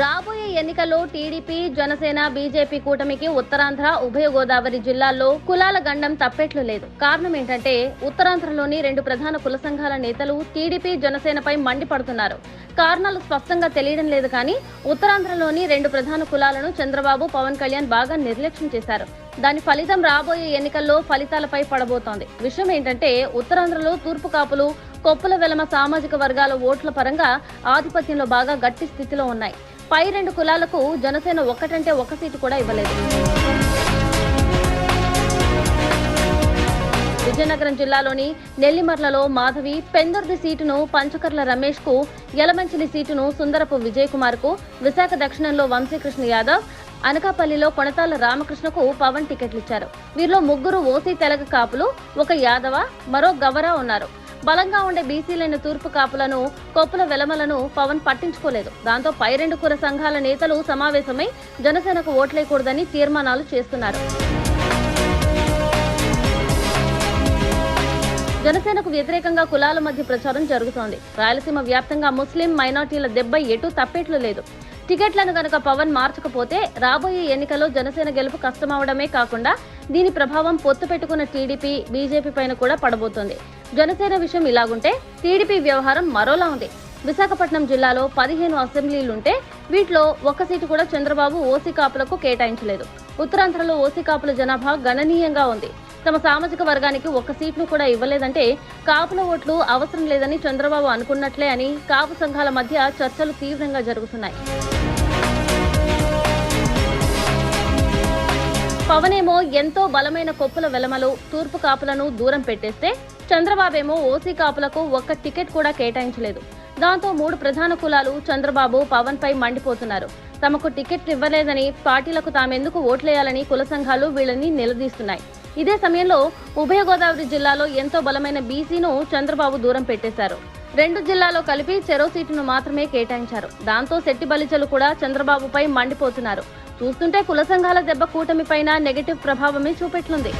రాబోయే ఎన్నికల్లో TDP Janasena BJP కూటమికి ఉత్తరాంధ్ర ఉభయ గోదావరి జిల్లాల్లో కులాల గండం తప్పెట్లు లేదు. కారణం ఏంటంటే ఉత్తరాంధ్రలోని రెండు ప్రధాన కుల సంఘాల నేతలు టీడీపీ జనసేనపై మండిపడుతున్నారు. కారణాలు స్పష్టంగా తెలియడం లేదు కానీ ఉత్తరాంధ్రలోని రెండు ప్రధాన కులాలను చంద్రబాబు పవన్ కళ్యాణ్ బాగా నిర్లక్ష్యం చేశారు. దాని ఫలితం రాబోయే ఎన్నికల్లో ఫలితాలపై పడబోతోంది. విషయం ఏంటంటే ఉత్తరాంధ్రలో తూర్పు కాపులు కొప్పుల వెలమ సామాజిక వర్గాల ఓట్ల పరంగా ఆధిపత్యంలో బాగా గట్టి స్థితిలో ఉన్నాయి. పై రెండు కులాలకు జనసేన ఒక్కటంటే ఒక్క సీటు కూడా ఇవ్వలేదు. విజయనగరం జిల్లాలోని నెల్లిమర్లలో మాధవి పెందుర్ది సీటును పంచకర్ల రమేష్కు యలమంచిలి సీటును సుందరపు విజయ్ కుమార్కు విశాఖ దక్షిణంలో వంశీకృష్ణ యాదవ్ అనకాపల్లిలో కొనతాల రామకృష్ణకు పవన్ టికెట్లు ఇచ్చారు వీరిలో ముగ్గురు ఓసీ తెలగ కాపులు ఒక యాదవ మరో గవరా ఉన్నారు. బలంగా ఉండే బీసీలైన తూర్పు కాపులను కొప్పుల వెలమలను పవన్ పట్టించుకోలేదు. దాంతో పై రెండు కుల సంఘాల నేతలు సమావేశమై జనసేనకు ఓట్లేయకూడదని తీర్మానాలు చేస్తున్నారు. జనసేనకు వ్యతిరేకంగా కులాల మధ్య ప్రచారం జరుగుతోంది. రాయలసీమ వ్యాప్తంగా ముస్లిం మైనార్టీల దెబ్బ ఎటు తప్పేట్లు లేదు. టికెట్లను గనక పవన్ మార్చకపోతే రాబోయే ఎన్నికల్లో జనసేన గెలుపు కష్టమవడమే కాకుండా దీని ప్రభావం పొత్తు పెట్టుకున్న టీడీపీ బీజేపీ పైన కూడా పడబోతోంది. జనసేన విషయం ఇలాగుంటే టీడీపీ వ్యవహారం మరోలా ఉంది. విశాఖపట్నం జిల్లాలో పదిహేను అసెంబ్లీలుంటే వీటిలో ఒక్క సీటు కూడా చంద్రబాబు ఓసీ కాపులకు కేటాయించలేదు. ఉత్తరాంధ్రలో ఓసీ కాపుల జనాభా గణనీయంగా ఉంది. తమ సామాజిక వర్గానికి ఒక్క సీట్ను కూడా ఇవ్వలేదంటే కాపుల ఓట్లు అవసరం లేదని చంద్రబాబు అనుకున్నట్లే అని కాపు సంఘాల మధ్య చర్చలు తీవ్రంగా జరుగుతున్నాయి. పవనేమో ఎంతో బలమైన కొప్పుల వెలమలు తూర్పు కాపులను దూరం పెట్టేస్తే చంద్రబాబేమో ఓసీ కాపులకు ఒక్క టికెట్ కూడా కేటాయించలేదు. దాంతో మూడు ప్రధాన కులాలు చంద్రబాబు పవన్ పై మండిపోతున్నారు. తమకు టికెట్ ఇవ్వలేదని పార్టీలకు తామెందుకు ఓట్లేయాలని కుల సంఘాలు వీళ్ళని నిలదీస్తున్నాయి. ఇదే సమయంలో ఉభయ గోదావరి జిల్లాలో ఎంతో బలమైన బీసీను చంద్రబాబు దూరం పెట్టేశారు. రెండు జిల్లాలో కలిపి చెరో సీటును మాత్రమే కేటాయించారు. దాంతో శెట్టి బలిచలు కూడా చంద్రబాబుపై మండిపోతున్నారు. చూస్తుంటే కుల సంఘాల దెబ్బ కూటమి పైన నెగటివ్ ప్రభావమే చూపెట్లుంది.